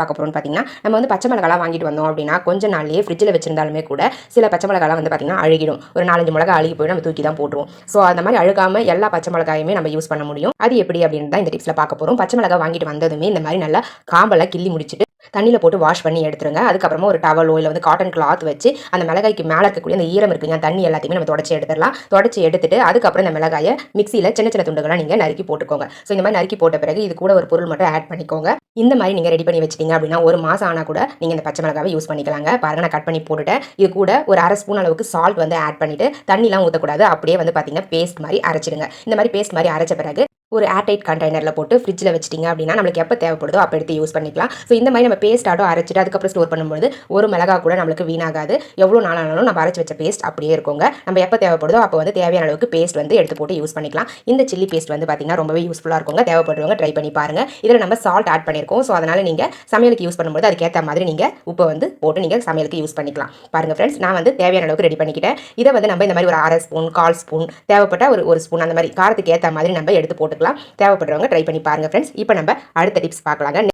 பார்க்க போகிறோம்னு பார்த்தீங்கன்னா நம்ம வந்து பச்சை மிளகாலாம் வாங்கிட்டு வந்தோம் அப்படின்னா கொஞ்ச நாள்லேயே ஃப்ரிட்ஜில் வச்சிருந்தாலுமே கூட சில பச்சை மிளகாலாம் வந்து பார்த்தீங்கன்னா அழுகிடும். ஒரு நாலஞ்சு மிளகா அழுகி போய் நம்ம தூக்கி தான் போட்டுருவோம். ஸோ அந்த மாதிரி அழுகாமல் எல்லா பச்சை மிளகாயுமே நம்ம யூஸ் பண்ண முடியும். அது எப்படி அப்படின்னு தான் இந்த டிப்ஸில் பார்க்க போகிறோம் பச்சை மிளகா வாங்கிட்டு வந்ததுமே இந்த மாதிரி நல்லா காம்பெல்லாம் கிள்ளி முடிச்சுட்டு தண்ணியில் போட்டு வாஷ் பண்ணி எடுத்துருங்க. அதுக்கப்புறமா ஒரு டவலோ இல்லை வந்து காட்டன் கிளாத் வச்சு அந்த மிளகாய்க்கு மேலே இருக்கக்கூடிய அந்த ஈரம் இருக்குங்க தண்ணி எல்லாத்தையுமே நம்ம தொடச்சி எடுத்துடலாம். தொடச்சி எடுத்துட்டு அதுக்கப்புறம் இந்த மிளகாயை மிக்சியில் சின்ன சின்ன துண்டுகளாக நீங்கள் நறுக்கி போட்டுக்கோங்க. ஸோ இந்த மாதிரி நறுக்கி போட்ட பிறகு இது கூட ஒரு பொருள் மட்டும் ஆட் பண்ணிக்கோங்க. இந்த மாதிரி நீங்கள் ரெடி பண்ணி வச்சிட்டீங்க அப்படின்னா ஒரு மாதம் ஆனால் கூட நீங்கள் இந்த பச்சை மிளகாவை யூஸ் பண்ணிக்கலாங்க. பாருங்க நான் கட் பண்ணி போட்டுட்டேன். இது கூட ஒரு அரை ஸ்பூன் அளவுக்கு சால்ட் வந்து ஆட் பண்ணிட்டு தண்ணிலாம் ஊற்றக்கூடாது அப்படியே வந்து பார்த்தீங்கன்னா பேஸ்ட் மாதிரி அரைச்சிடுங்க. இந்த மாதிரி பேஸ்ட் மாதிரி அரைச்ச பிறகு ஒரு ஏர்டைட் கண்டெய்னரில் போட்டு ஃப்ரிட்ஜில் வச்சிட்டிங்க அப்படின்னா நம்மளுக்கு எப்போ தேவைப்படுதோ அப்போ எடுத்து யூஸ் பண்ணிக்கலாம். ஸோ இந்த மாதிரி நம்ம பேஸ்ட் ஆட்டோ அரைச்சிட்டு அதுக்கப்புறம் ஸ்டோர் பண்ணும்போது ஒரு மிளகா கூட நம்மளுக்கு வீணாகாது. எவ்வளோ நாளானாலும் நம்ம அரைச்சி வச்ச பேஸ்ட் அப்படியே இருக்குங்க. நம்ம எப்போ தேவைப்படுதோ அப்போ வந்து தேவையான அளவுக்கு பேஸ்ட் வந்து எடுத்து போட்டு யூஸ் பண்ணிக்கலாம். இந்த சில்லி பேஸ்ட் வந்து பார்த்திங்கன்னா ரொம்பவே யூஸ்ஃபுல்லாக இருக்குங்க. தேவைப்படுறவங்க ட்ரை பண்ணி பாருங்கள் இதில் நம்ம சால்ட் ஆட் பண்ணியிருக்கோம். ஸோ அதனால் நீங்கள் சமையலுக்கு யூஸ் பண்ணும்போது அதுக்கேற்ற மாதிரி நீங்கள் உப்பை வந்து போட்டு நீங்கள் சமையலுக்கு யூஸ் பண்ணிக்கலாம். பாருங்கள் ஃப்ரெண்ட்ஸ் நான் வந்து தேவையான அளவுக்கு ரெடி பண்ணிக்கிட்டேன். இதை வந்து நம்ம இந்த மாதிரி ஒரு அரை ஸ்பூன் கால் ஸ்பூன் தேவைப்பட்ட ஒரு ஒரு ஸ்பூன் அந்த மாதிரி காரத்துக்கு ஏற்ற மாதிரி நம்ம எடுத்து போட்டு போட்டுக்கலாம் தேவைப்படுறவங்க ட்ரை பண்ணி பாருங்க ஃப்ரெண்ட்ஸ் இப்போ நம்ம அடுத்த டிப்ஸ் பார்க்கலாங்க.